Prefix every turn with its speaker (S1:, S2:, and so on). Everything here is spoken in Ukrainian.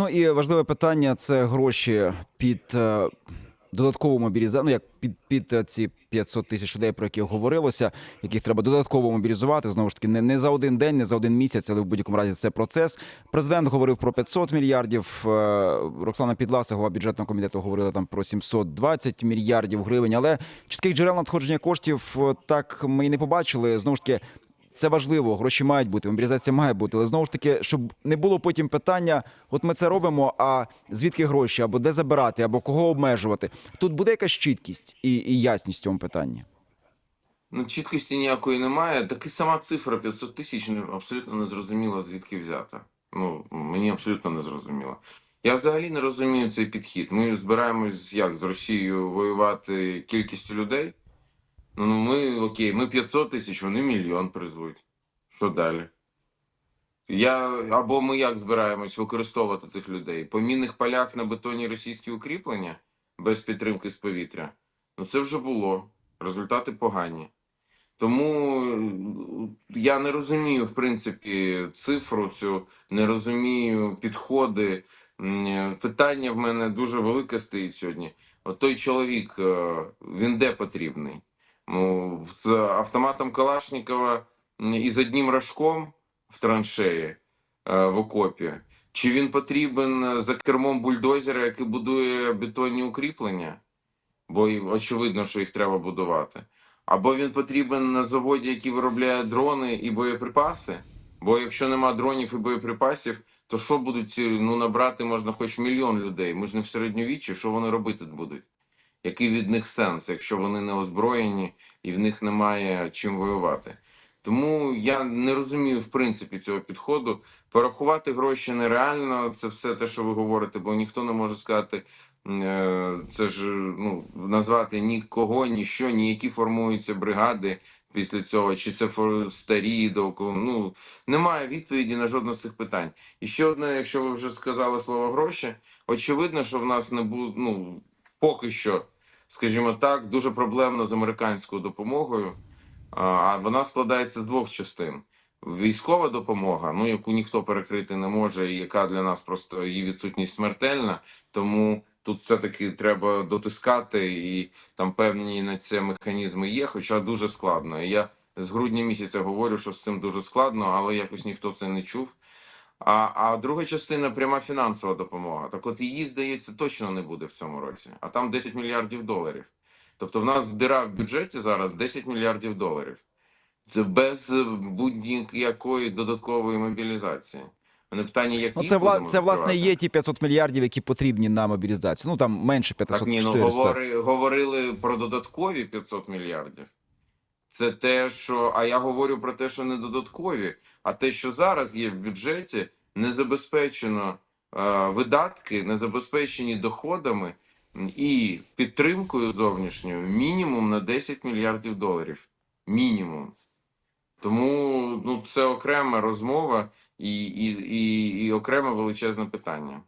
S1: Ну і важливе питання це гроші під е, додаткову мобілізацію. Ну як під, під е, ці 500 тисяч людей, про які говорилося, яких треба додатково мобілізувати. Знову ж таки, не, не за один день, не за один місяць, але в будь-якому разі це процес. Президент говорив про 500 мільярдів. е, Роксана Підласа, голова бюджетного комітету, говорила там про 720 мільярдів гривень. Але чітких джерел надходження коштів так ми і не побачили. Знову ж таки. Це важливо, гроші мають бути, мобілізація має бути, але знову ж таки, щоб не було потім питання: от ми це робимо, а звідки гроші, або де забирати, або кого обмежувати. Тут буде якась чіткість і, і ясність в цьому питанні.
S2: Ну, чіткості ніякої немає. Так і сама цифра 500 тисяч абсолютно не зрозуміла, звідки взята. Ну, мені абсолютно не зрозуміло. Я взагалі не розумію цей підхід. Ми збираємось як з Росією воювати кількістю людей. Ну, ну, ми окей, ми 500 тисяч, вони мільйон призвуть. Що далі? Я, або ми як збираємось використовувати цих людей? По мінних полях на бетоні російські укріплення без підтримки з повітря. Ну це вже було. Результати погані. Тому е, я не розумію, в принципі, цифру цю, не розумію підходи. Е, Питання в мене дуже велике стоїть сьогодні. От той чоловік, е, він де потрібний? Ну, з автоматом Калашникова і з одним рожком в траншеї е, в окопі. Чи він потрібен за кермом бульдозера, який будує бетонні укріплення? Бо очевидно, що їх треба будувати. Або він потрібен на заводі, який виробляє дрони і боєприпаси. Бо якщо нема дронів і боєприпасів, то що будуть ці ну набрати можна хоч мільйон людей. Ми ж не в середньовіччі, що вони робити будуть? Який від них сенс, якщо вони не озброєні і в них немає чим воювати? Тому я не розумію в принципі цього підходу. Порахувати гроші нереально. Це все те, що ви говорите, бо ніхто не може сказати. Е, Це ж ну назвати ні кого, ні що, ні які формуються бригади після цього, чи це старі довкола. Ну немає відповіді на жодне з цих питань. І ще одне, якщо ви вже сказали слово гроші, очевидно, що в нас не буде ну поки що, скажімо так, дуже проблемно з американською допомогою. А вона складається з двох частин. Військова допомога, ну яку ніхто перекрити не може, і яка для нас просто її відсутність смертельна. Тому тут все-таки треба дотискати, і там певні на це механізми є, хоча дуже складно. Я з грудня місяця говорю, що з цим дуже складно, але якось ніхто це не чув. А, а друга частина пряма фінансова допомога. Так от її, здається, точно не буде в цьому році, а там 10 мільярдів доларів. Тобто в нас дира в бюджеті зараз 10 мільярдів доларів. Це без будь-якої додаткової мобілізації. Мене питання, як
S1: Ну це вла це власне є ті 500 мільярдів, які потрібні на мобілізацію. Ну там менше 500
S2: Так ні, ну говори, говорили про додаткові 500 мільярдів. Це те, що. А я говорю про те, що не додаткові, а те, що зараз є в бюджеті, не забезпечено е, видатки, не забезпечені доходами і підтримкою зовнішньою мінімум на 10 мільярдів доларів. Мінімум. Тому ну, це окрема розмова і, і, і, і окреме величезне питання.